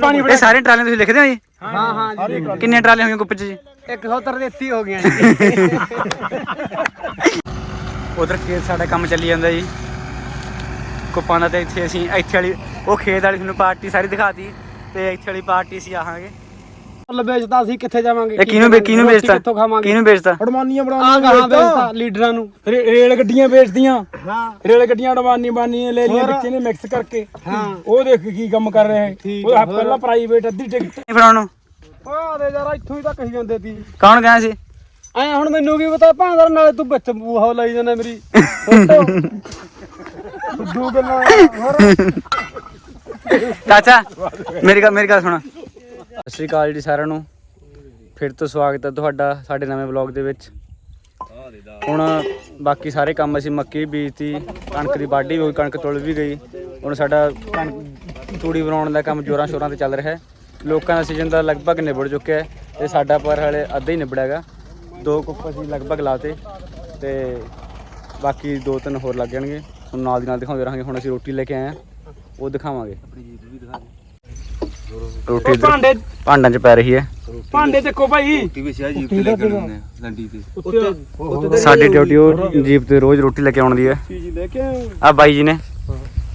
ਪਾਣੀ ਇਹ ਸਾਰੇ ਟਰਾਲੀਆਂ ਤੁਸੀਂ ਲਿਖਦੇ ਹੋ ਜੀ? ਹਾਂ ਹਾਂ ਜੀ। ਕਿੰਨੀਆਂ ਟਰਾਲੀਆਂ ਹੋਈਆਂ ਕੁੱਪ 'ਚ ਜੀ? 133 ਹੋ ਗਈਆਂ ਜੀ। ਉਧਰ ਖੇਤ ਸਾਡਾ ਕੰਮ ਚੱਲੀ ਜਾਂਦਾ ਜੀ। ਕੁੱਪਾਂ ਦਾ ਤੇ ਇੱਥੇ ਅਸੀਂ ਇੱਥੇ ਵਾਲੀ ਉਹ ਖੇਤ ਵਾਲੀ ਤੁਹਾਨੂੰ ਪਾਰਟੀ ਸਾਰੀ ਦਿਖਾਤੀ। ਤੇ ਇੱਥੇ ਵਾਲੀ ਪਾਰਟੀ ਅਸੀਂ ਆਹਾਂਗੇ ਮੁੱਲ ਵੇਚਦਾ ਅਸੀਂ ਕਿੱਥੇ ਜਾਵਾਂਗੇ? ਇਹ ਕਿਹਨੂੰ ਵੇ- ਕਿਹਨੂੰ ਰੋਟੀ ਵੇਚਦਾ? ਕਿੱਥੋਂ ਖਾਵਾਂਗੇ? ਕਿਹਨੂੰ ਵੇਚਦਾ? ਅਡਮਾਨੀਆਂ ਆ ਬਣਾਉਣੀਆਂ ਗਾਹਾਂ ਵੇਚਦਾ। ਲੀਡਰਾਂ ਨੂੰ। ਰੇ- ਰੇਲ ਗੱਡੀਆਂ ਵੇਚਦੀਆਂ। ਹਾਂ। ਰੇਲ ਗੱਡੀਆਂ ਅਡਮਾਨੀ ਬਾਨੀਆਂ ਲੈ ਲਈਆਂ ਹੋਰ? ਵਿੱਚ ਨੇ ਮਿਕਸ ਕਰਕੇ। ਹਾਂ। ਉਹ ਦੇਖ ਕੀ ਕੰਮ ਕਰ ਰਿਹਾ ਹੈ ਠੀਕ ਉਹ ਪਹਿਲਾਂ ਪ੍ਰਾਈਵੇਟ ਅੱਧੀ ਟਿਕਟ ਨਹੀਂ ਫੜਾਉਣ ਨੂੰ। ਆ ਦੇ ਯਾਰ ਇੱਥੋਂ ਹੀ ਤਾਂ ਕਹੀ ਜਾਂਦੇ ਸੀ ਕੌਣ ਗਿਆ ਸੀ? ਐ ਹੁਣ ਮੈਨੂੰ ਕੀ ਪਤਾ ਭਾਂਦਰ ਨਾਲੇ ਤੂੰ ਵਿੱਚ ਬੂਹਾ ਲਾਈ ਜਾਂਦਾ ਮੇਰੀ। ਫੋਟੋ। ਗੱਲਾਂ ਹੋਰ? ਚਾਚਾ ਮੇਰੀ ਗੱਲ ਮੇਰੀ ਗੱਲ ਸੁਣ। ਸਤਿ ਸ਼੍ਰੀ ਅਕਾਲ ਜੀ ਸਾਰਿਆਂ ਨੂੰ। ਫਿਰ ਤੋਂ ਸਵਾਗਤ ਹੈ ਤੁਹਾਡਾ ਸਾਡੇ ਨਵੇਂ ਵਲੌਗ ਦੇ ਵਿੱਚ। ਹੁਣ ਬਾਕੀ ਸਾਰੇ ਕੰਮ ਅਸੀਂ ਮੱਕੀ ਬੀਜਤੀ, ਕਣਕ ਦੀ ਵਾਢੀ ਵੀ ਹੋਈ, ਕਣਕ ਤੁਲ ਵੀ ਗਈ। ਹੁਣ ਸਾਡਾ ਕਣਕ ਤੂੜੀ ਬਣਾਉਣ ਦਾ ਕੰਮ ਜੋਰਾਂ ਸ਼ੋਰਾਂ ਤੇ ਚੱਲ ਰਿਹਾ ਹੈ। ਲੋਕਾਂ ਦਾ ਸੀਜ਼ਨ ਦਾ ਲਗਭਗ ਨਿਬੜ ਚੁੱਕਿਆ ਹੈ ਤੇ ਸਾਡਾ ਪਰ ਹਲੇ ਅੱਧਾ ਹੀ ਨਿਬੜਿਆ ਹੈਗਾ। ਦੋ ਕੁੱਪ ਅਸੀਂ ਲਗਭਗ ਲਾਤੇ ਤੇ ਬਾਕੀ ਦੋ ਤਿੰਨ ਹੋਰ ਲੱਗ ਜਾਣਗੇ। ਹੁਣ ਨਾਲ ਦੀ ਨਾਲ ਦਿਖਾਉਂਦੇ ਰਹਾਂਗੇ। ਹੁਣ ਅਸੀਂ ਰੋਟੀ ਲੈ ਕੇ ਆਏ ਹਾਂ। ਉਹ ਦਿਖਾਵਾਂਗੇ। ਰੋਟੀ ਇੱਧਰ ਭਾਂਡੇ ਭਾਂਡਾਂ 'ਚ ਪੈ ਰਹੀ ਹੈ। ਭਾਂਡੇ ਚੱਕੋ ਭਾਈ। ਸਾਡੀ ਡਿਊਟੀ ਉਹ ਜੀਪ ਤੇ ਰੋਜ਼ ਰੋਟੀ ਲੈ ਕੇ ਆਉਣ ਦੀ ਹੈ। ਚੀਜ਼ ਲੈ ਕੇ ਆ ਬਾਈ ਜੀ ਨੇ।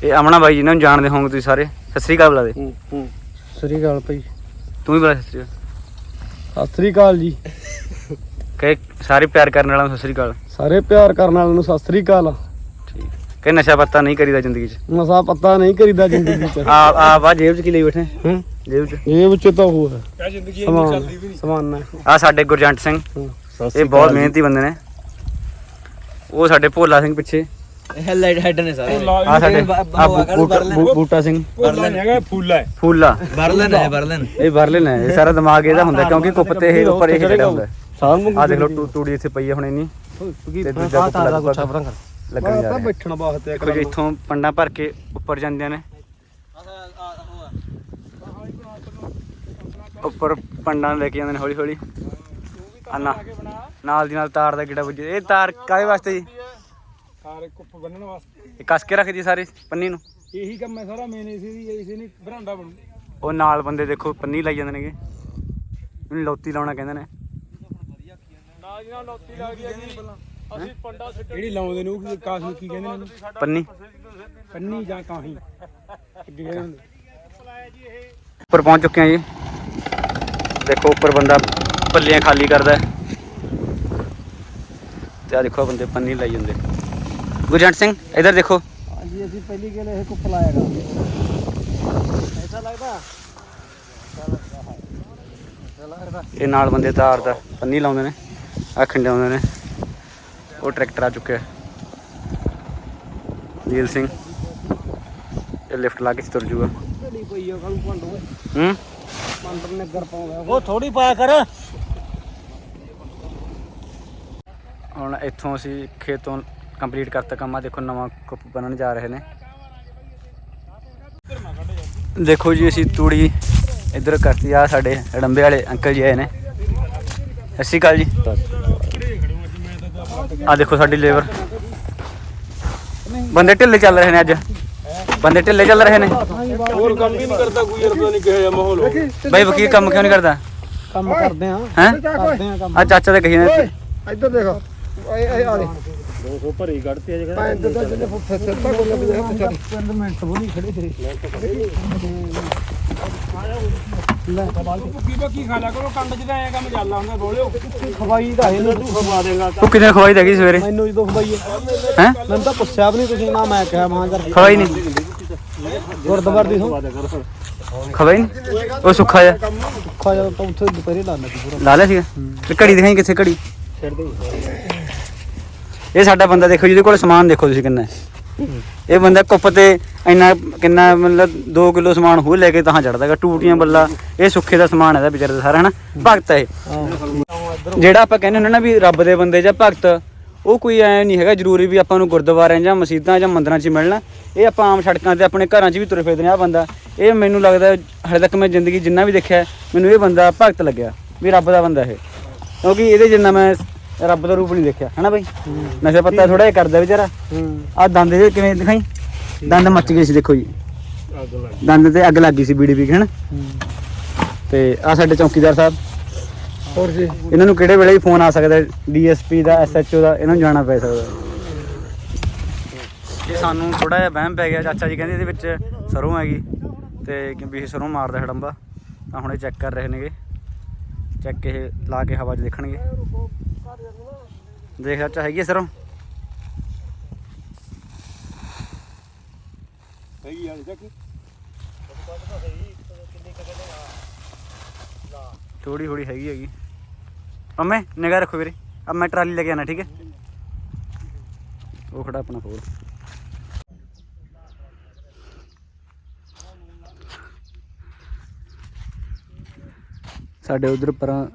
ਇਹ ਅਮਨਾ ਬਾਈ ਜੀ ਨੇ ਜਾਣਦੇ ਹੋਵੋਗੇ ਤੁਸੀਂ ਸਾਰੇ। ਸਤਿ ਸ੍ਰੀ ਅਕਾਲ ਬੁਲਾ ਦੇ ਹੂੰ। ਹੂੰ ਸ੍ਰੀ ਅਕਾਲ ਭਾਈ। ਤੂੰ ਵੀ ਬੁਲਾ ਸਤਿ ਸ੍ਰੀ ਅਕਾਲ। ਸਤਿ ਸ੍ਰੀ ਅਕਾਲ ਜੀ। ਕਹੇ ਸਾਰੇ ਪਿਆਰ ਕਰਨ ਵਾਲਿਆਂ ਨੂੰ ਸਤਿ ਸ੍ਰੀ ਅਕਾਲ। ਸਾਰੇ ਪਿਆਰ ਕਰਨ ਵਾਲਿਆਂ ਨੂੰ ਸਤਿ ਸ੍ਰੀ ਅਕਾਲ। ਕਹੇ ਨਸ਼ਾ ਪੱਤਾ ਨਹੀਂ ਕਰੀਦਾ ਜ਼ਿੰਦਗੀ 'ਚ? ਨਸ਼ਾ ਪੱਤਾ ਨਹੀਂ ਕਰੀਦਾ ਜ਼ਿੰਦਗੀ 'ਚ। ਆ ਆ ਵਾ ਜੇਬ 'ਚ ਕੀ ਲਈ ਬੈਠੇ? ਹਾਂ? ਜੇਬ 'ਚ? ਇਹ ਵਿੱਚ ਤਾਂ ਹੋ ਹੈ। ਕਿਆ ਜ਼ਿੰਦਗੀ ਸਮਾਨ ਸਮਾਨ ਹੈ। ਆ ਸਾਡੇ ਗੁਰਜੰਟ ਸਿੰਘ। ਇਹ ਬਹੁਤ ਮਿਹਨਤੀ ਬੰਦੇ ਨੇ। ਉਹ ਸਾਡੇ ਭੋਲਾ ਸਿੰਘ ਪਿੱਛੇ। ਹੈਡ ਹੈਡ ਨੇ ਸਾਰੇ। ਆ ਸਾਡੇ ਆ ਬੂਟਾ- ਬੂ- ਬੂਟਾ ਸਿੰਘ। ਨਹੀਂ ਹੈਗਾ ਫੁੱਲਾ ਹੈ। ਫੂਲਾ। ਬਰਲਨ ਹੈ ਬਰਲਨ ਇਹ ਬਰਲਿਨ ਹੈ ਇਹ ਸਾਰਾ ਦਿਮਾਗ ਇਹਦਾ ਹੁੰਦਾ ਕਿਉਂਕਿ ਕੁੱਪ ਤੇ ਇਹ ਉੱਪਰ ਇਹ ਚੜਿਆ ਹੁੰਦਾ। ਸਾਰ ਆ ਦੇਖ ਲਓ ਟੂ- ਤੂੜੀ ਇੱਥੇ ਪਈ ਹੈ ਹੁਣ ਇੰਨੀ। ਤੇ ਦੂਜਾ ਕੁੱਪ ਲਗਭਗ ਲੱਗਣ ਜਾ ਰਿਹਾ। ਬੈਠਣ ਵਾਸਤੇ ਦੇਖੋ ਜੀ ਇੱਥੋਂ ਪੰਡਾ ਭਰ ਕੇ ਉੱਪਰ ਜਾਂਦੀਆਂ ਨੇ। ਉੱਪਰ ਪੰਡਾਂ ਨੂੰ ਲੈ ਕੇ ਜਾਂਦੇ ਨੇ ਹੌਲੀ ਹੌਲੀ ਆ ਨਾ ਨਾਲ ਦੀ ਨਾਲ ਤਾਰ ਦਾ ਗਿੜਾ ਵੱਜੇ। ਇਹ ਤਾਰ ਕਾਹਦੇ ਵਾਸਤੇ ਜੀ? ਸਾਰੇ ਕੁੱਪ ਬੰਨਣ ਵਾਸਤੇ। ਇਹ ਕੱਸ ਕੇ ਰੱਖਦੀ ਸਾਰੀ ਪੰਨੀ ਨੂੰ? ਇਹੀ ਕੰਮ ਹੈ ਸਾਰਾ ਮੇਨ ਇਸੇ ਦੀ ਇਸੇ ਨਹੀਂ ਬਰਾਂਡਾ ਬਣੂ। ਉਹ ਨਾਲ ਬੰਦੇ ਦੇਖੋ ਪੰਨੀ ਲਾਈ ਜਾਂਦੇ ਨੇਗੇ। ਇਹਨੂੰ ਲੋਤੀ ਲਾਉਣਾ ਕਹਿੰਦੇ ਨੇ। ਨਾਲ ਦੀ ਨਾਲ ਲੋਤੀ ਲੱਗਦੀ ਹੈ ਜੀ। ਅਸੀਂ ਪੰਡਾ ਸਿੱਟ ਜਿਹੜੀ ਲਾਉਂਦੇ ਨੇ ਉਹ ਕਾਸ ਨੂੰ ਕੀ ਕਹਿੰਦੇ ਨੇ? ਪੰਨੀ? ਕੰਨੀ ਜਾਂ ਕਾਹੀ? ਉੱਪਰ ਪਹੁੰਚ ਚੁੱਕੇ ਹਾਂ ਜੀ। ਦੇਖੋ ਉੱਪਰ ਬੰਦਾ ਪੱਲੀਆਂ ਖਾਲੀ ਕਰਦਾ। ਤੇ ਆ ਦੇਖੋ ਬੰਦੇ ਪੰਨੀ ਲਾਈ ਜਾਂਦੇ। ਗੁਰਜੰਟ ਸਿੰਘ ਇਧਰ ਦੇਖੋ। ਹਾਂਜੀ ਅਸੀਂ ਪਹਿਲੀ ਗੇਲ ਇਹ ਕੁੱਪ ਲਾਏਗਾ ਐਸਾ ਲੱਗਦਾ? ਇਹ ਨਾਲ ਬੰਦੇ ਤਾਰ ਦਾ ਪੰਨੀ ਲਾਉਂਦੇ ਨੇ ਆ ਖੰਡਾਉਂਦੇ ਨੇ। ਉਹ ਟਰੈਕਟਰ ਆ ਚੁੱਕਿਆ। ਨੀਲ ਸਿੰਘ। ਇਹ ਲਿਫਟ ਲਾ ਕੇ ਤੁਰ ਜੂਗਾ। ਢੜੀ ਪਈ ਆ ਕੱਲ ਪੰਡੋ ਹੂੰ? ਪੰਡਰ ਨੇ ਗਰ ਪਾਉਂਦਾ ਉਹ। ਥੋੜੀ ਪਾਇਆ ਕਰ। ਹੁਣ ਇੱਥੋਂ ਅਸੀਂ ਖੇਤੋਂ ਕੰਪਲੀਟ ਕਰਤਾ ਕੰਮ। ਆ ਦੇਖੋ ਨਵਾਂ ਕੁੱਪ ਬਣਨ ਜਾ ਰਹੇ ਨੇ। ਦੇਖੋ ਜੀ ਅਸੀਂ ਤੂੜੀ ਇੱਧਰ ਕਰਤੀ ਆ ਸਾਡੇ ਰੜੰਬੇ ਵਾਲੇ ਅੰਕਲ ਜੀ ਆਏ ਨੇ। ਸਤਿ ਸ਼੍ਰੀ ਅਕਾਲ ਜੀ। ਆ ਦੇਖੋ ਸਾਡੀ ਲੇਬਰ। ਬੰਦੇ ਢਿੱਲੇ ਚੱਲ ਰਹੇ ਨੇ ਅੱਜ। ਬੰਦੇ ਢਿੱਲੇ ਚੱਲ ਰਹੇ ਨੇ। ਹੋਰ ਕੰਮ ਵੀ ਨਹੀਂ ਕਰਦਾ ਕੋਈ ਯਾਰ ਪਤਾ ਨਹੀਂ ਕਿਹੋ ਜਿਹਾ ਮਾਹੌਲ ਹੋ ਬਾਈ ਵਕੀਲ ਕੰਮ ਕਿਉਂ ਨਹੀਂ ਕਰਦਾ? ਕੰਮ ਕਰਦੇ ਆ। ਹੈ? ਕਰਦੇ ਆ ਕੰਮ। ਆ ਚਾਚਾ ਦੇ ਕਹੀ ਨੇ ਇੱਧਰ ਦੇਖੋ। ਆ ਦੇ। 200 ਭਰੀ ਕੱਢਤੀ ਅੱਜ ਮੈਂ ਇੱਧਰ ਦਾ ਜਿਹਨੇ ਫੁੱਫੇ ਸਿਰ ਤੱਕ ਲੱਗ ਗਿਆ ਪਿੰਡ ਮਿੰਟ ਬੋਲੀ ਖੜੇ ਤੇ ਲੈ। ਕੀ ਬਾਕੀ ਖਾ ਲਿਆ ਕਰੋ ਕੰਡ ਚ ਤਾਂ ਐ ਕੰਮ ਚੱਲਦਾ ਹੁੰਦਾ ਬੋਲਿਓ ਖਵਾਈ ਹੈ ਤੂੰ ਖਵਾ ਦੇਗਾ ਉਹ ਕਿਤੇ ਖਵਾਈ ਦੇ ਗਈ ਸਵੇਰੇ? ਮੈਨੂੰ ਜਦੋਂ ਖਵਾਈ ਹੈ। ਮੈਨੂੰ ਤਾਂ ਪੁੱਛਿਆ ਵੀ ਨਹੀਂ ਤੁਸੀਂ ਨਾ ਮੈਂ ਕਿਹਾ ਮਾਂ ਕਰ ਖਵਾਈ ਨਹੀਂ। ਗੁਰਦੁਆਰ ਦੀ ਸੋ ਖਵਾਈ ਨਹੀਂ? ਉਹ ਸੁੱਖਾ ਤਾਂ ਉੱਥੇ ਦੁਪਹਿਰੇ ਲਾ ਲੱਗੀ ਪੂਰਾ। ਲਾ ਲਿਆ ਸੀਗਾ? ਤੇ ਘੜੀ ਦਿਖਾਈ ਕਿੱਥੇ ਘੜੀ? ਇਹ ਸਾਡਾ ਬੰਦਾ ਦੇਖੋ ਜਿਹਦੇ ਕੋਲ ਸਮਾਨ ਦੇਖੋ ਤੁਸੀਂ ਕਿੰਨਾ ਹੈ। ਇਹ ਬੰਦਾ ਕੁੱਪ ਤੇ ਇੰਨਾ ਕਿੰਨਾ ਮਤਲਬ 2 ਕਿਲੋ ਸਮਾਨ ਹੋ ਲੈ ਕੇ ਤਾਂ ਚੜਦਾਗਾ ਟੂਟੀਆਂ ਬੱਲਾ। ਇਹ ਸੁੱਖੇ ਦਾ ਸਮਾਨ ਹੈਦਾ ਵਿਚਾਰੇ ਦਾ ਸਾਰਾ, ਹਨਾ? ਭਗਤ ਹੈ ਜਿਹੜਾ ਆਪਾਂ ਕਹਿੰਦੇ ਹੁੰਦੇ ਨਾ ਵੀ ਰੱਬ ਦੇ ਬੰਦੇ ਜਾਂ ਭਗਤ, ਉਹ ਕੋਈ ਐ ਨਹੀਂ ਹੈਗਾ ਜ਼ਰੂਰੀ ਵੀ ਆਪਾਂ ਨੂੰ ਗੁਰਦੁਆਰਿਆਂ ਜਾਂ ਮਸਜਿਦਾਂ ਜਾਂ ਮੰਦਰਾਂ 'ਚ ਮਿਲਣਾ। ਇਹ ਆਪਾਂ ਆਮ ਸੜਕਾਂ ਤੇ ਆਪਣੇ ਘਰਾਂ 'ਚ ਵੀ ਤੁਰੇ ਫਿਰਦੇ ਨੇ ਆ ਬੰਦਾ। ਇਹ ਮੈਨੂੰ ਲੱਗਦਾ ਹਲੇ ਤੱਕ ਮੈਂ ਜ਼ਿੰਦਗੀ ਜਿੰਨਾ ਵੀ ਦੇਖਿਆ, ਮੈਨੂੰ ਇਹ ਬੰਦਾ ਭਗਤ ਲੱਗਿਆ, ਵੀ ਰੱਬ ਦਾ ਬੰਦਾ ਇਹ। ਕਿਉਂਕਿ ਇਹਦੇ ਜਿੰਨਾ ਮੈਂ ਰੱਬ ਦਾ ਰੂਪ ਨਹੀਂ ਦੇਖਿਆ ਹਨਾ ਬਾਈ? ਨਸ਼ਾ ਪੱਤਾ ਥੋੜਾ ਜਿਹਾ ਕਰਦਾ ਵਿਚਾਰਾ। ਆ ਦੰਦ ਇਹਦੇ ਕਿਵੇਂ ਦਿਖਾਈ? ਦੰਦ ਮੱਚ ਗਏ ਸੀ ਦੇਖੋ ਜੀ। ਦੰਦ ਤੇ ਅੱਗ ਲੱਗ ਗਈ ਸੀ ਬੀੜੀ ਕੇ ਹਨ? ਤੇ ਆ ਸਾਡੇ ਚੌਕੀਦਾਰ ਸਾਹਿਬ। ਹੋਰ ਜੀ? ਇਹਨਾਂ ਨੂੰ ਕਿਹੜੇ ਵੇਲੇ ਵੀ ਫੋਨ ਆ ਸਕਦਾ ਡੀਐਸਪੀ ਦਾ ਐਸਐਚਓ ਦਾ ਇਹਨਾਂ ਨੂੰ ਜਾਣਾ ਪੈ ਸਕਦਾ। ਇਹ ਸਾਨੂੰ ਥੋੜਾ ਜਿਹਾ ਵਹਿਮ ਪੈ ਗਿਆ ਚਾਚਾ ਜੀ ਕਹਿੰਦੇ ਇਹਦੇ ਵਿੱਚ ਸਰੋਂ ਹੈਗੀ ਤੇ ਕਿ ਵੀ ਇਹ ਸਰੋਂ ਮਾਰਦਾ ਹੜੰਬਾ ਤਾਂ ਹੁਣ ਇਹ ਚੈੱਕ ਕਰ ਰਹੇ ਨੇਗੇ। ਚੈੱਕ ਇਹ ਲਾ ਕੇ ਹਵਾ 'ਚ ਦੇਖਣਗੇ। ਦੇਖ ਚਾਚਾ ਹੈਗੀ ਹੈ ਸਰੋਂ ਸਹੀ ਆ ਜੀ ਥੋੜੀ ਥੋੜੀ ਹੈਗੀ ਹੈਗੀ ਅੰਮੇ ਨਿਗਾਹ ਰੱਖੋ ਵੀਰੇ ਅਬ ਮੈਂ ਟਰਾਲੀ ਲੈ ਕੇ ਆਣਾ ਠੀਕ ਹੈ ਉਹ ਖੜਾ ਆਪਣਾ ਫੋਨ ਸਾਡੇ ਉਧਰ ਪਰਾਂ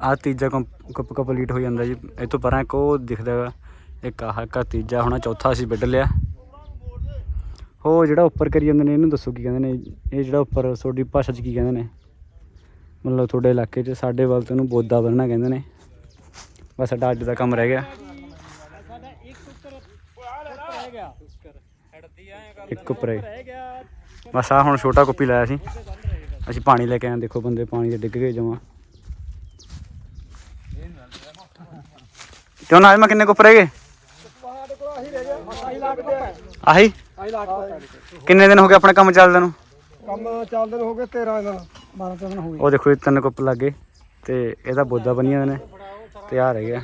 ਆ ਤੀਜਾ ਕੱਪ ਕੰਪਲੀਟ ਹੋ ਜਾਂਦਾ ਜੀ। ਇਹ ਤੋਂ ਪਰਾਂ ਇੱਕ ਉਹ ਦਿਖਦਾ ਹੈਗਾ। ਇੱਕ ਆਹ ਕਾ ਤੀਜਾ, ਹੋਣਾ ਚੌਥਾ ਅਸੀਂ ਵੱਢ ਲਿਆ। ਉਹ ਜਿਹੜਾ ਉੱਪਰ ਕਰੀ ਜਾਂਦੇ ਨੇ, ਇਹਨੂੰ ਦੱਸੋ ਕੀ ਕਹਿੰਦੇ ਨੇ? ਇਹ ਜਿਹੜਾ ਉੱਪਰ ਤੁਹਾਡੀ ਭਾਸ਼ਾ 'ਚ ਕੀ ਕਹਿੰਦੇ ਨੇ? ਮਤਲਬ ਤੁਹਾਡੇ ਇਲਾਕੇ 'ਚ ਸਾਡੇ ਵੱਲ ਤੇ ਉਹਨੂੰ ਬੋਦਾ ਬੰਨਣਾ ਕਹਿੰਦੇ ਨੇ। ਬਸ ਸਾਡਾ ਅੱਜ ਦਾ ਕੰਮ ਰਹਿ ਗਿਆ। ਇੱਕ ਉੱਪਰ ਬਸ ਆ ਹੁਣ ਛੋਟਾ ਕੁੱਪੀ ਲਾਇਆ ਸੀ। ਅਸੀਂ ਪਾਣੀ ਲੈ ਕੇ ਆਏ ਦੇਖੋ ਬੰਦੇ ਪਾਣੀ 'ਚ ਡਿੱਗ ਗਏ ਜਮਾ। ਕਿਉਂ ਨਾ ਮੈਂ ਕਿੰਨੇ ਕੁ ਉੱਪਰ ਹੈਗੇ? ਆਹੀ? ਕਿੰਨੇ ਦਿਨ ਹੋ ਗਏ ਆਪਣੇ ਕੰਮ ਚੱਲਦੇ ਨੂੰ? ਕੰਮ ਚੱਲਦੇ ਹੋ ਗਏ 13 ਦਿਨ 12 ਦਿਨ ਹੋ ਗਏ। ਉਹ ਦੇਖੋ ਇਹ ਤਿੰਨ ਕੁੱਪ ਲੱਗੇ ਤੇ ਇਹਦਾ ਬੋਦਾ ਬਣੀਆਂ ਹੋਏ ਨੇ ਤੇ ਆ ਰਹਿ ਗਿਆ।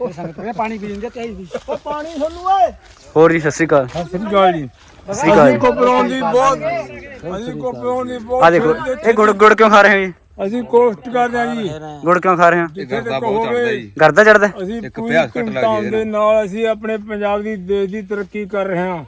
ਉਹ ਸੰਗਤ ਨੇ ਪਾਣੀ ਪੀ ਜਾਂਦੇ ਤੇ ਵੀ ਉਹ ਪਾਣੀ ਤੁਹਾਨੂੰ ਓਏ। ਹੋਰ ਜੀ ਸਤਿ ਸ਼੍ਰੀ ਅਕਾਲ। ਸਤਿ ਸ੍ਰੀ ਅਕਾਲ ਜੀ। ਸਤਿ ਸ਼੍ਰੀ ਅਕਾਲ। ਜੀ। ਕੋਪਰੋਂ ਦੀ ਬਹੁਤ ਅਸੀਂ ਕੋਪਰੋਂ ਦੀ ਬਹੁਤ ਆ ਦੇਖੋ ਇਹ ਗੁੜ ਗੁੜ ਕਿਉਂ ਖਾ ਰਹੇ ਹੋ ਜੀ? ਅਸੀਂ ਕੋਸ਼ਟ ਕਰਦੇ ਹਾਂ ਜੀ। ਗੁੜ ਕਿਉਂ ਖਾ ਰਹੇ ਹੋ? ਜਿੱਥੇ ਤੱਕ ਹੋਵੇ ਗਰਦਾ ਚੜਦਾ ਅਸੀਂ ਪੂਰੀ ਧੂਮਧਾਮ ਦੇ ਨਾਲ। ਅਸੀਂ ਆਪਣੇ ਪੰਜਾਬ ਦੀ ਦੇਸ਼ ਦੀ ਤਰੱਕੀ ਕਰ ਰਹੇ ਹਾਂ।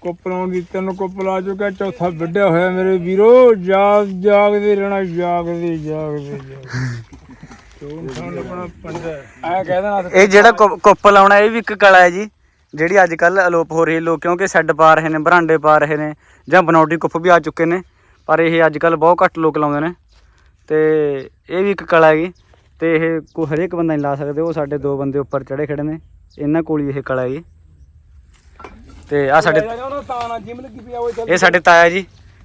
ਕੋਪਰੋਂ ਦੀ ਤਿੰਨ ਕੁੱਪ ਲਾ ਚੁੱਕਾ ਚੌਥਾ ਵੱਡਿਆ ਹੋਇਆ ਮੇਰੇ ਵੀਰੋ। ਜਾਗ ਜਾਗਦੇ ਰਹਿਣਾ ਜਾਗਦੇ ਜਾਗਦੇ ਜਾਗਦੇ। ਸਾਨੂੰ ਆਪਣਾ ਪੰਡਾ ਐ ਕਹਿ ਦੇਣਾ ਇਹ ਜਿਹੜਾ ਕੁ- ਕੁੱਪ ਲਾਉਣਾ ਇਹ ਵੀ ਇੱਕ ਕਲਾ ਹੈ ਜੀ ਜਿਹੜੀ ਅੱਜ ਕੱਲ ਅਲੋਪ ਹੋ ਰਹੀ ਹੈ ਲੋਕ ਕਿਉਂਕਿ ਸੈੱਡ ਪਾ ਰਹੇ ਨੇ ਬਰਾਂਡੇ ਪਾ ਰਹੇ ਨੇ ਜਾਂ ਬਨੌਟੀ ਕੁੱਪ ਵੀ ਆ ਚੁੱਕੇ ਨੇ। ਪਰ ਇਹ ਅੱਜ ਕੱਲ ਬਹੁਤ ਘੱਟ ਲੋਕ ਲਾਉਂਦੇ ਨੇ। ਤੇ ਇਹ ਵੀ ਇੱਕ ਕਲਾ ਹੈਗੀ ਤੇ ਇਹ ਕੋਈ ਹਰੇਕ ਬੰਦਾ ਨਹੀਂ ਲਾ ਸਕਦੇ ਉਹ ਸਾਡੇ ਦੋ ਬੰਦੇ ਉੱਪਰ ਚੜੇ ਖੜੇ ਨੇ ਇਹਨਾਂ ਕੋਲ ਹੀ ਇਹ ਕਲਾ ਹੈਗੀ। ਤੇ ਆ ਸਾਡੇ ਇਹ ਸਾਡੇ ਤਾਇਆ ਜੀ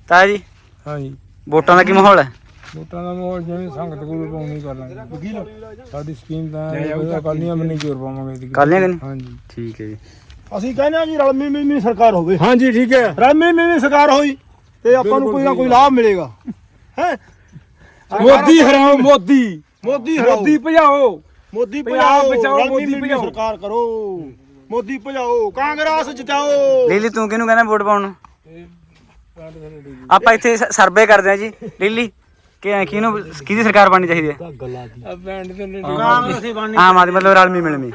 ਤਾਇਆ ਜੀ ਹਾਂਜੀ। ਵੋਟਾਂ ਦਾ ਕੀ ਮਾਹੌਲ ਹੈ? ਵੋਟਾਂ ਦਾ ਮਾਹੌਲ ਜਿਵੇਂ ਸੰਗਤ ਕੋਲ ਪਾਉਣੀ ਕਰ ਲਾਂਗੇ। ਸਾਡੀ ਸਕੀਮ ਤਾਂ ਕੱਲੀਆਂ ਨਹੀਂ ਜੋਰ ਪਾਵਾਂਗੇ। ਕੱਲ੍ਹ ਨਹੀਂ? ਹਾਂਜੀ। ਠੀਕ ਹੈ ਜੀ। ਅਸੀਂ ਕਹਿੰਦੇ ਆ ਜੀ ਰਲਮੀ ਮਿਲਮੀ ਸਰਕਾਰ ਹੋਵੇ। ਹਾਂਜੀ ਠੀਕ ਹੈ। ਰਲਮੀ ਮਿਲਮੀ ਸਰਕਾਰ ਹੋਈ ਤੇ ਆਪਾਂ ਨੂੰ ਕੋਈ ਨਾ ਕੋਈ ਲਾਭ ਮਿਲੇਗਾ। ਹੈ? ਮੋਦੀ ਹਰਾਓ ਮੋਦੀ। ਮੋਦੀ ਹਰਾਓ। ਮੋਦੀ ਭਜਾਓ। ਮੋਦੀ ਪੰਜਾਬ ਭਜਾਓ ਬਚਾਓ, ਮੋਦੀ ਭਜਾਓ। ਸਰਕਾਰ ਕਰੋ। ਮੋਦੀ ਭਜਾਓ ਕਾਂਗਰਸ ਜਿਤਾਓ। ਲੀਲੀ ਤੂੰ ਕਿਹਨੂੰ ਕਹਿੰਦਾ ਵੋਟ ਪਾਉਣ ਨੂੰ? ਆਪਾਂ ਇੱਥੇ ਸ- ਸਰਵੇ ਕਰਦੇ ਆ ਜੀ। ਲੀਲੀ ਕਿ ਕਿਹਨੂੰ ਕਿਹਦੀ ਸਰਕਾਰ ਬਣਨੀ ਚਾਹੀਦੀ ਹੈ? ਆ ਬੈਂਡ ਤੇ ਨੇ ਕਾਂਗਰਸੀ ਬਣਨੀ ਆਮ ਆਦਮੀ ਮਤਲਬ ਰਲਮੀ ਮਿਲਮੀ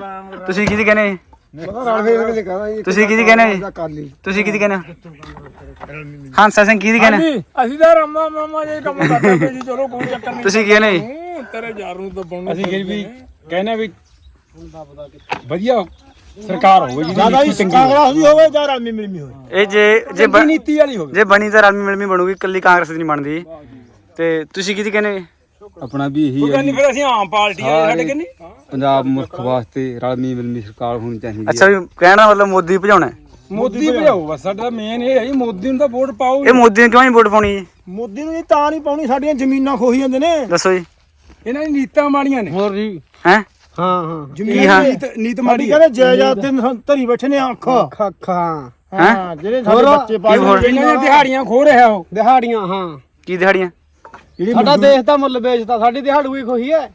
ਤੁਸੀਂ ਕਿਹਦੀ ਕਹਿੰਦੇ ਜੀ? ਕਹਦਾ ਜੀ ਤੁਸੀਂ ਕਿਹਦੀ ਕਹਿੰਦੇ ਜੀ? ਕਾਲੀ। ਤੁਸੀਂ ਕਿਹਦੀ ਕਹਿੰਦੇ ਹੋ? ਹੰਸਾ ਸਿੰਘ ਕਿਹਦੀ ਕਹਿੰਦੇ ਹਾਂਜੀ ਅਸੀਂ ਤਾਂ ਰਾਮਾ ਮਾਮਾ ਜੇ ਕੰਮ ਕਰਦੇ ਪਏ ਜੀ ਚਲੋ ਕੋਈ ਚੱਕਰ ਨਹੀਂ। ਤੁਸੀਂ ਕੀ ਕਹਿੰਦੇ ਜੀ ਹੂੰ, ਤੇਰੇ ਯਾਰ ਨੂੰ ਦੱਬਣ ਅਸੀਂ ਫਿਰ ਵੀ ਕਹਿੰਦੇ ਵੀ ਵਧੀਆ ਸਰਕਾਰ ਹੋਵੇ ਜੀ ਜ਼ਿਆਦਾ ਹੀ ਕਾਂਗਰਸ ਦੀ ਹੋਵੇ ਜਾਂ ਰਲਮੀ ਮਿਲਮੀ ਹੋਵੇ। ਇਹ ਜੇ ਜੇ ਬ- ਨੀਤੀ ਵਾਲੀ ਹੋਵੇ। ਜੇ ਬਣੀ ਤਾਂ ਰਲਮੀ ਮਿਲਮੀ ਬਣੂਗੀ ਇਕੱਲੀ ਕਾਂਗਰਸ ਦੀ ਨਹੀਂ ਬਣਦੀ। ਤੇ ਤੁਸੀਂ ਕਿਹਦੀ ਕਹਿੰਦੇ? ਜੀ? ਆਪਣਾ ਵੀ ਇਹੀ ਹੈ ਕਹਿੰਦੀ ਫਿਰ ਅਸੀਂ ਆਮ ਪਾਰਟੀ ਆ ਸਾਡੇ ਕਹਿੰਦੀ ਪੰਜਾਬ ਮੁਲਕ ਵਾਸਤੇ ਰਲਮੀ ਮਿਲਮੀ ਸਰਕਾਰ ਹੋਣੀ ਚਾਹੀਦੀ ਅੱਛਾ ਵੀ ਕਹਿਣ ਦਾ ਮਤਲਬ ਮੋਦੀ ਭਜਾਉਣਾ ਹੈ। ਮੋਦੀ ਭਜਾਓ ਬਸ ਸਾਡਾ ਮੇਨ ਇਹ ਹੈ ਜੀ ਮੋਦੀ ਨੂੰ ਤਾਂ ਵੋਟ ਪਾਓ ਇਹ ਮੋਦੀ ਨੂੰ ਕਿਉਂ ਨਹੀਂ ਵੋਟ ਪਾਉਣੀ ਜੀ? ਮੋਦੀ ਨੂੰ ਜੀ ਤਾਂ ਨਹੀਂ ਪਾਉਣੀ ਸਾਡੀਆਂ ਜ਼ਮੀਨਾਂ ਖੋਹੀ ਜਾਂਦੇ ਨੇ। ਦੱਸੋ ਜੀ। ਇਹਨਾਂ ਦੀ ਨੀਤਾਂ ਮਾੜੀਆਂ ਨੇ। ਹੋਰ ਜੀ। ਹੈ? ਹਾਂ ਹਾਂ। ਕੀ ਹਾਂ? ਨੀਤ ਨੀਤ ਮਾੜੀ ਮਾੜੀ ਕਹਿੰਦੇ ਜਾਇਦਾਦ ਤੇ ਧਰੀ ਬੈਠੇ ਨੇ ਅੱਖ। ਅੱਖਾਂ ਹਾਂ। ਜਿਹੜੇ ਸਾਡੇ ਬੱਚੇ ਹੋਰ? ਇਹਨਾਂ ਦੀਆਂ ਦਿਹਾੜੀਆਂ ਖੋ ਰਿਹਾ ਉਹ। ਦਿਹਾੜੀਆਂ ਹਾਂ। ਕੀ ਦਿਹਾੜੀਆਂ? ਸਾਡਾ ਦੇਸ਼ ਦਾ ਮੁੱਲ ਵੇਚਦਾ ਸਾਡੀ ਦਿਹਾੜੂ ਹੀ ਖੋਹੀ ਹੈ।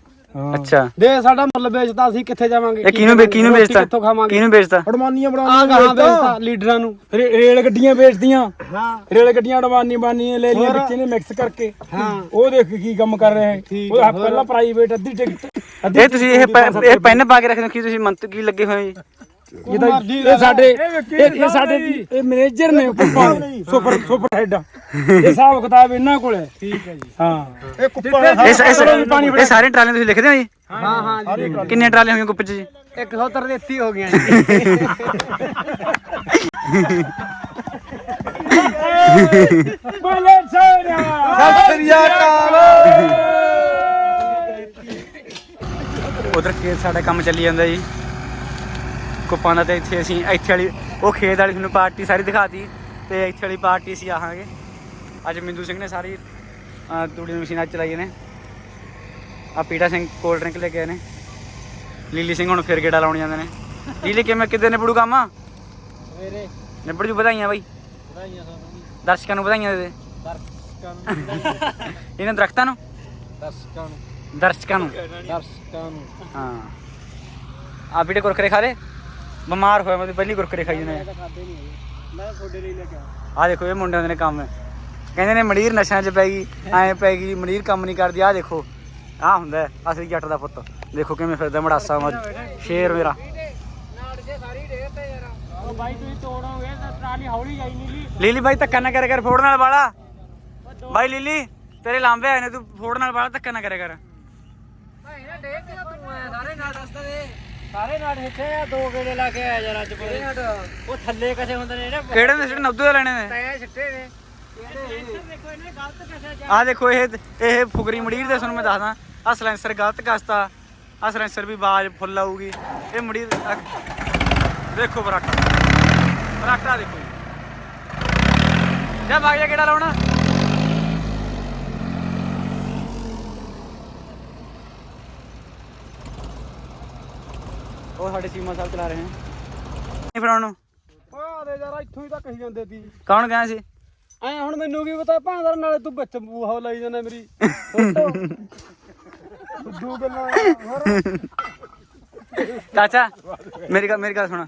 ਅੱਛਾ। ਦੇਸ਼ ਸਾਡਾ ਮੁੱਲ ਵੇਚਦਾ ਅਸੀਂ ਕਿੱਥੇ ਜਾਵਾਂਗੇ ਇਹ ਕਿਹਨੂੰ ਵੇ- ਕਿਹਨੂੰ ਰੋਟੀ ਵੇਚਤਾ ਕਿੱਥੋਂ ਖਾਵਾਂਗੇ? ਕਿਹਨੂੰ ਵੇਚਤਾ ਅਡਮਾਨੀਆਂ ਬਣਾਉਣੀਆਂ ਗਾਹਾਂ ਵੇਚਦਾ। ਲੀਡਰਾਂ ਨੂੰ। ਰੇਲ ਗੱਡੀਆਂ ਵੇਚਦੀਆਂ। ਹਾਂ। ਰੇਲ ਗੱਡੀਆਂ ਅਡਵਾਨੀ ਬਾਨੀ ਲੈ ਲਈਆਂ ਬੱਚੇ ਨੇ ਮਿਕਸ ਕਰਕੇ। ਹਾਂ। ਉਹ ਦੇਖ ਕੀ ਕੰਮ ਕਰ ਰਹੇ ਹੈ ਠੀਕ ਉਹ ਪਹਿਲਾਂ ਪ੍ਰਾਈਵੇਟ ਅੱਧੀ ਟਿਕਟ ਅੱਧੀ ਇਹ ਤੁਸੀਂ ਇਹ ਪ- ਇਹ ਪੈਨ ਪਾ ਕੇ ਰੱਖਦੇ ਹੋ ਕੀ ਤੁਸੀਂ ਮੰਤ ਕੀ ਲੱਗੇ ਹੋਏ ਹੋ ਜੀ? ਇਹ ਤਾਂ ਇਹ ਸਾਡੇ ਇਹ ਇਹ ਸਾਡੇ ਇਹ ਮੈਨੇਜਰ ਨੇ ਕੁੱਪਾਂ ਦੇ ਸੁਪਰ ਸੁਪਰ ਹੈਡ। ਇਹ ਹਿਸਾਬ ਕਿਤਾਬ ਇਹਨਾਂ ਕੋਲ ਹੈ। ਠੀਕ ਹੈ ਜੀ। ਹਾਂ। ਇਹ ਕੁੱਪਾ ਇਹ ਸ- ਇਹ ਸ- ਇਹ ਸਾਰੇ ਟਰਾਲੇ ਤੁਸੀਂ ਲਿਖਦੇ ਹੋ ਜੀ? ਹਾਂ ਹਾਂ ਜੀ ਕਿੰਨੇ ਟਰਾਲੇ ਹੋਈਆਂ ਕੁੱਪ 'ਚ ਜੀ? 133 ਹੋ ਗਈਆਂ ਜੀ। ਬੋਲੇ ਸੋਨਾ ਸਤਿ ਸ੍ਰੀ ਅਕਾਲ। ਉਧਰ ਖੇਤ ਸਾਡਾ ਕੰਮ ਚੱਲੀ ਜਾਂਦਾ ਜੀ। ਕੁੱਪਾਂ ਦਾ ਤੇ ਇੱਥੇ ਅਸੀਂ ਇੱਥੇ ਵਾਲੀ ਉਹ ਖੇਤ ਵਾਲੀ ਤੁਹਾਨੂੰ ਪਾਰਟੀ ਸਾਰੀ ਦਿਖਾਤੀ ਤੇ ਇੱਥੇ ਵਾਲੀ ਪਾਰਟੀ ਅਸੀਂ ਆਹਾਂਗੇ। ਅੱਜ ਮਿੰਦੂ ਸਿੰਘ ਨੇ ਸਾਰੀ ਤੂੜੀ ਦੀ ਮਸ਼ੀਨ ਅੱਜ ਚਲਾਈ ਨੇ ਆ ਪੀਟਾ ਸਿੰਘ ਕੋਲਡ ਡਰਿੰਕ ਲੈ ਕੇ ਆਏ ਨੇ। ਲੀਲੀ ਸਿੰਘ ਹੁਣ ਫਿਰ ਗੇੜਾ ਲਾਉਣ ਜਾਂਦੇ ਨੇ। ਲੀਲੀ ਕਿਵੇਂ ਕਿੱਦੇ ਨੇ ਪੜੂ ਕੰਮ? ਸਵੇਰੇ। ਨਿਬੜ ਜੂ ਵਧਾਈਆਂ ਬਾਈ। ਵਧਾਈਆਂ ਤੁਹਾਨੂੰ ਦਰਸ਼ਕਾਂ ਨੂੰ ਵਧਾਈਆਂ ਦੇ ਦੇ। ਦਰਸ਼ਕਾਂ ਨੂੰ ਇਹਨਾਂ ਦਰਖਤਾਂ ਨੂੰ? ਦਰਸ਼ਕਾਂ ਨੂੰ। ਦਰਸ਼ਕਾਂ ਨੂੰ। ਦਰਸ਼ਕਾਂ ਨੂੰ। ਹਾਂ। ਆ ਵੀਡੇ ਕੁਰਕਰੇ ਖਾ ਲੈ ਬਿਮਾਰ ਹੋਇਆ ਮੈਂ ਤੇ ਪਹਿਲੀ ਕੁਰਕਰੇ ਖਾਈ ਨੇ ਤਾਂ ਖਾਦੇ ਨਹੀਂ ਹੈਗੇ। ਮੈਂ ਤੁਹਾਡੇ ਲਈ ਲੈ ਕੇ ਆਇਆ। ਆ ਦੇਖੋ ਇਹ ਮੁੰਡਿਆਂ ਦੇ ਨੇ ਕੰਮ। ਕਹਿੰਦੇ ਨੇ ਮਣੀਰ ਨਸ਼ਿਆਂ 'ਚ ਪੈ ਗਈ ਐਂ ਪੈ ਗਈ ਮਣੀਰ ਕੰਮ ਨਹੀਂ ਕਰਦੀ। ਆ ਦੇਖੋ ਆ ਹੁੰਦਾ ਹੈ ਅਸਲੀ ਜੱਟ ਦਾ ਪੁੱਤ। ਦੇਖੋ ਕਿਵੇਂ ਫਿਰਦਾ ਮੜਾਸਾ ਮਾ ਸ਼ੇਰ ਮੇਰਾ। ਨਾੜ ਜੇ ਸਾਰੀ ਢੇਰ ਤੇ ਯਾਰ ਉਹ ਬਾਈ ਤੁਸੀਂ ਤੋੜੋਗੇ ਤਾਂ ਟਰਾਲੀ ਹੌਲੀ ਜਾਈ ਨੀਲੀ। ਲੀਲੀ ਬਾਈ ਧੱਕਾ ਨਾ ਕਰਿਆ ਕਰ ਫੋੜ ਨਾਲ ਵਾਲਾ। ਬਾਈ ਲੀਲੀ ਤੇਰੇ ਲਾਂਬੇ ਆਏ ਨੇ ਤੂੰ ਫੋੜ ਨਾਲ ਵਾਲਾ ਧੱਕਾ ਨਾ ਕਰਿਆ ਕਰ। ਭਾਈ ਨਾ ਢੇਰ ਤੇ ਆਇਆ ਸਾਰੇ ਨਾੜ ਰਸਤੇ ਦੇ। ਸਾਰੇ ਨਾੜ ਇੱਥੇ ਆ ਦੋ ਗੇੜੇ ਲਾ ਕੇ ਆਇਆ ਯਾਰ ਅੱਜ ਬੜੇ ਉਹ ਥੱਲੇ ਕਸੇ ਹੁੰਦੇ ਨੇ ਇਹਨੇ ਕਿਹੜੇ ਨੇ ਸਿੱਟੇ? ਨੱਦੂ ਦੇ ਲੈਣੇ ਨੇ। ਤੈ ਛਿੱਟੇ ਨੇ। ਦੇਖੋ ਇਹਨੇ ਗਲਤ ਕਸੇ ਆ ਦੇਖੋ ਇਹ ਇਹ ਫੁਕਰੀ ਮੜੀਰ ਦੇ ਤੁਹਾਨੂੰ ਮੈਂ ਦੱਸਦਾ। ਆ ਸਲੈਂਸਰ ਗਲਤ ਕਸਤਾ। ਆ ਸਲੈਂਸਰ ਵੀ ਬਾਜ ਫੁੱਲ ਆਊਗੀ। ਇਹ ਮੜੀਰ ਦੇਖੋ ਬਰਾਟਾ ਬਰਾਟਾ ਦੇਖੋ। ਜਾ ਭਾਗ ਜਾ ਕਿਹੜਾ ਲਾਉਣਾ। ਉਹ ਸਾਡੇ ਸੀਮਾ ਸਾਹਿਬ ਚਲਾ ਰਹੇ ਹਨ ਨਹੀਂ ਫੜਾਉਣ ਨੂੰ। ਆ ਦੇ ਯਾਰ ਇੱਥੋਂ ਹੀ ਤਾਂ ਕਹੀ ਜਾਂਦੇ ਸੀ। ਕੌਣ ਗਿਆ ਸੀ? ਐ ਹੁਣ ਮੈਨੂੰ ਕੀ ਪਤਾ ਭਾਂਦਰ ਨਾਲੇ ਤੂੰ ਵਿੱਚ ਬੂਹਾ ਲਾਈ ਜਾਂਦਾ ਮੇਰੀ। ਫੋਟੋ। ਫੁੱਦੂ ਗੱਲਾਂ ਹੋਰ। ਚਾਚਾ ਮੇਰੀ ਗੱਲ ਮੇਰੀ ਗੱਲ ਸੁਣ।